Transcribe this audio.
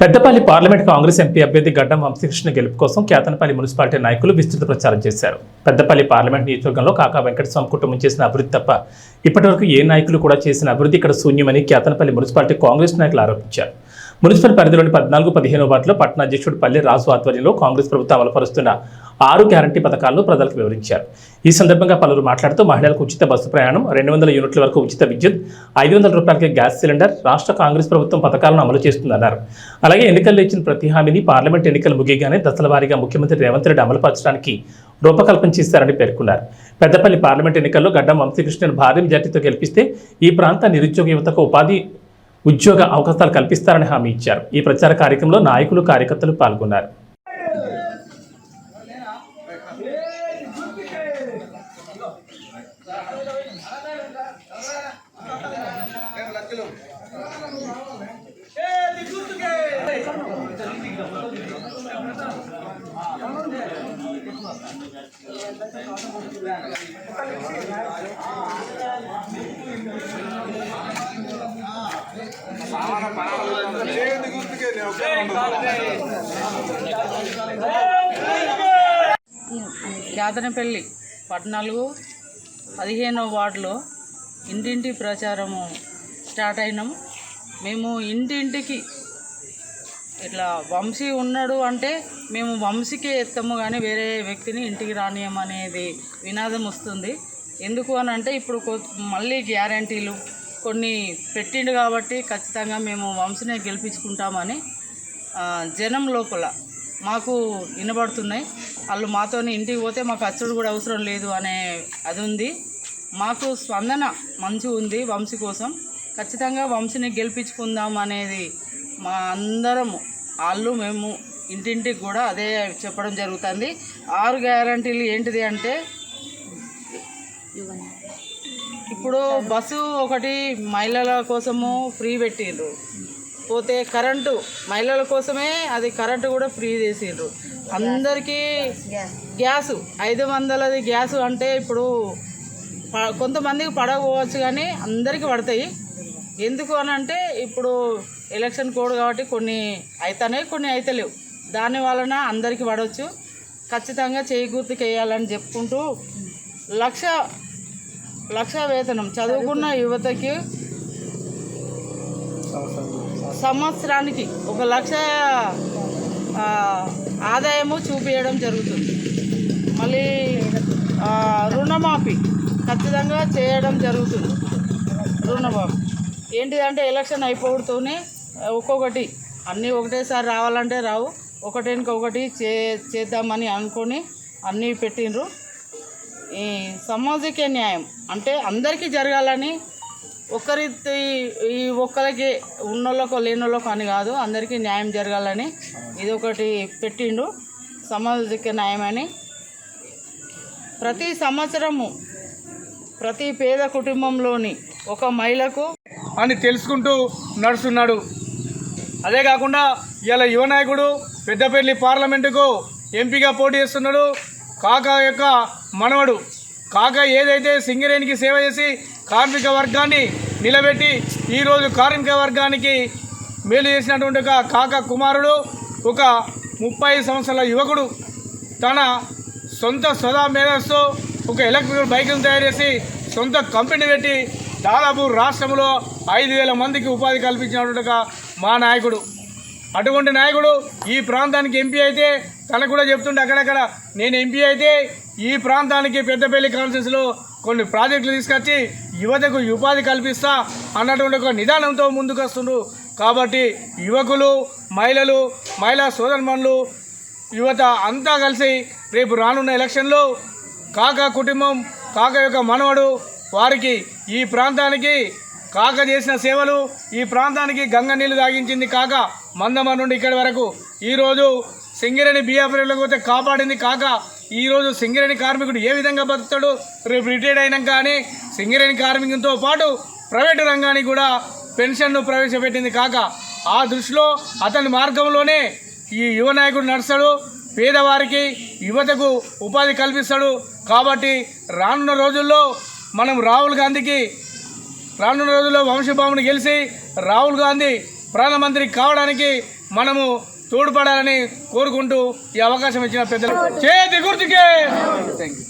Peddapalli parliament Congress MP అభ్యర్థి గడ్డం వంశీకృష్ణ గెలుపు కోసం కేతనపల్లి మున్సిపాలిటీ నాయకులు విస్తృత ప్రచారం చేశారు. పెద్దపల్లి పార్లమెంట్ నియోజకవర్గంలో కాకా వెంకటస్వామి కుటుంబం చేసిన అభివృద్ధి తప్ప ఇప్పటివరకు ఏ నాయకులు కూడా చేసిన అభివృద్ధి ఇక్కడ శూన్యమని కేతనపల్లి మున్సిపాలిటీ కాంగ్రెస్ నాయకులు ఆరోపించారు. మున్సిపల్ పరిధిలోని పద్నాలుగు పదిహేను వార్డులో పట్టణ అధ్యక్షుడు పల్లె రాజు ఆధ్వర్యంలో కాంగ్రెస్ ప్రభుత్వం అమలుపరుస్తున్న ఆరు గ్యారంటీ పథకాలను ప్రజలకు వివరించారు. ఈ సందర్భంగా పలువురు మాట్లాడుతూ మహిళలకు ఉచిత బస్సు ప్రయాణం రెండు వందల యూనిట్ల వరకు ఉచిత విద్యుత్ ఐదు వందల రూపాయలకి గ్యాస్ సిలిండర్ రాష్ట్ర కాంగ్రెస్ ప్రభుత్వం పథకాలను అమలు చేస్తుందన్నారు. అలాగే ఎన్నికల్లో ఇచ్చిన ప్రతి హామీని పార్లమెంట్ ఎన్నికలు ముగియగానే దశల వారీగా ముఖ్యమంత్రి రేవంత్ రెడ్డి అమలుపరచడానికి రూపకల్పన చేశారని పేర్కొన్నారు. పెద్దపల్లి పార్లమెంట్ ఎన్నికల్లో గడ్డం వంశీకృష్ణను భారీ మెజార్టీతో గెలిపిస్తే ఈ ప్రాంత నిరుద్యోగ యువతకు ఉపాధి ఉద్యోగ అవకాశాలు కల్పిస్తారని హామీ ఇచ్చారు. ఈ ప్రచార కార్యక్రమంలో నాయకులు కార్యకర్తలు పాల్గొన్నారు. కేతనపల్లి పద్నాలుగు పదిహేనో వార్డులో ఇంటింటి ప్రచారము స్టార్ట్ అయినాం. మేము ఇంటింటికి ఇట్లా వంశీ ఉన్నాడు అంటే మేము వంశీకే ఎత్తాము కానీ వేరే వ్యక్తిని ఇంటికి రానియమనేది వినాదం వస్తుంది. ఎందుకు అని అంటే ఇప్పుడు మళ్ళీ గ్యారంటీలు కొన్ని పెట్టిండు కాబట్టి ఖచ్చితంగా మేము వంశనే గెలిపించుకుంటామని జనం లోపల మాకు వినబడుతున్నాయి. వాళ్ళు మాతోని ఇంటికి పోతే మాకు అచ్చుడు కూడా అవసరం లేదు అనే అది ఉంది. మాకు స్పందన మంచి ఉంది వంశీ కోసం. ఖచ్చితంగా వంశీని గెలిపించుకుందాం అనేది మా అందరము వాళ్ళు మేము ఇంటింటికి కూడా అదే చెప్పడం జరుగుతుంది. ఆరు గ్యారంటీలు ఏంటిది అంటే ఇప్పుడు బస్సు ఒకటి మహిళల కోసము ఫ్రీ పెట్టిండ్రు పోతే కరెంటు మహిళల కోసమే అది కరెంటు కూడా ఫ్రీ చేసిండ్రు అందరికీ గ్యాసు ఐదు వందలది గ్యాసు అంటే ఇప్పుడు ప- కొంతమందికి పడకపోవచ్చు కానీ అందరికీ పడతాయి. ఎందుకు అని అంటే ఇప్పుడు ఎలక్షన్ కోడ్ కాబట్టి కొన్ని అవుతానే కొన్ని అవుతలేవు దాని వలన అందరికీ పడవచ్చు ఖచ్చితంగా చేయి గుర్తుకు వేయాలని చెప్పుకుంటూ లక్ష లక్ష వేతనం చదువుకున్న యువతకి సంవత్సరానికి ఒక లక్ష ఆదాయము చూపించడం జరుగుతుంది. మళ్ళీ రుణమాఫీ ఖచ్చితంగా చేయడం జరుగుతుంది. రుణమాఫీ. ఏంటిదంటే ఎలక్షన్ అయిపోవడంతోనే ఒక్కొక్కటి అన్నీ ఒకటేసారి రావాలంటే రావు ఒకటికి ఒకటి చే చేద్దామని అనుకొని అన్నీ పెట్టిండ్రు. ఈ సామాజిక న్యాయం. అంటే అందరికీ జరగాలని ఒకరి ఈ ఒక్కరికి ఉన్నోళ్ళకో లేనోళ్ళకో అని కాదు అందరికీ న్యాయం జరగాలని ఇది ఒకటి పెట్టిండు. సామాజిక న్యాయం అని ప్రతి సంవత్సరము ప్రతి పేద కుటుంబంలోని ఒక మహిళకు అని తెలుసుకుంటూ నడుస్తున్నాడు. అదే కాకుండా ఇలా యువ నాయకుడు పెద్దపల్లి పార్లమెంటుకు ఎంపీగా పోటీ చేస్తున్నాడు. కాక యొక్క మనవడు. కాక ఏదైతే సింగరేణికి సేవ చేసి కార్మిక వర్గాన్ని నిలబెట్టి ఈరోజు కార్మిక వర్గానికి మేలు చేసినటువంటి ఒక కాక కుమారుడు ఒక ముప్పై సంవత్సరాల యువకుడు తన సొంత స్వదా మేధస్సు ఒక ఎలక్ట్రికల్ బైక్ను తయారు చేసి సొంత కంపెనీ పెట్టి దాదాపు రాష్ట్రంలో ఐదు వేల మందికి ఉపాధి కల్పించినటువంటి మా నాయకుడు అటువంటి నాయకుడు ఈ ప్రాంతానికి ఎంపీ అయితే తనకు కూడా చెప్తుంటే అక్కడక్కడ నేను ఎంపీ అయితే ఈ ప్రాంతానికి పెద్దపల్లి కాన్ఫరెన్స్లో కొన్ని ప్రాజెక్టులు తీసుకొచ్చి యువతకు ఉపాధి కల్పిస్తా అన్నటువంటి ఒక నిదానంతో ముందుకు వస్తుండ్రు. కాబట్టి యువకులు మహిళలు మహిళా సోదరుమణులు యువత అంతా కలిసి రేపు రానున్న ఎలక్షన్లో కాక కుటుంబం కాక యొక్క మనవడు వారికి ఈ ప్రాంతానికి కాక చేసిన సేవలు ఈ ప్రాంతానికి గంగ నీళ్ళు తాగించింది కాక మందమ నుండి ఇక్కడి వరకు. ఈరోజు సింగరేణి బియ్యాపురంలోకి పోతే కాపాడింది కాక ఈరోజు సింగరేణి కార్మికుడు ఏ విధంగా బతుకుతాడు? రేపు రిటైర్డ్ అయినాక కానీ సింగరేణి కార్మికులతో పాటు ప్రైవేటు రంగానికి కూడా పెన్షన్ను ప్రవేశపెట్టింది కాక. ఆ దృష్టిలో అతని మార్గంలోనే ఈ యువ నాయకుడు నడుస్తాడు. పేదవారికి యువతకు ఉపాధి కల్పిస్తాడు. కాబట్టి రానున్న రోజుల్లో మనం రాహుల్ గాంధీకి రానున్న రోజుల్లో వంశీబాబును గెలిచి రాహుల్ గాంధీ ప్రధానమంత్రి కావడానికి మనము తోడ్పడాలని కోరుకుంటూ ఈ అవకాశం ఇచ్చిన పెద్దలు. చేతి గుర్తుకే! Thank you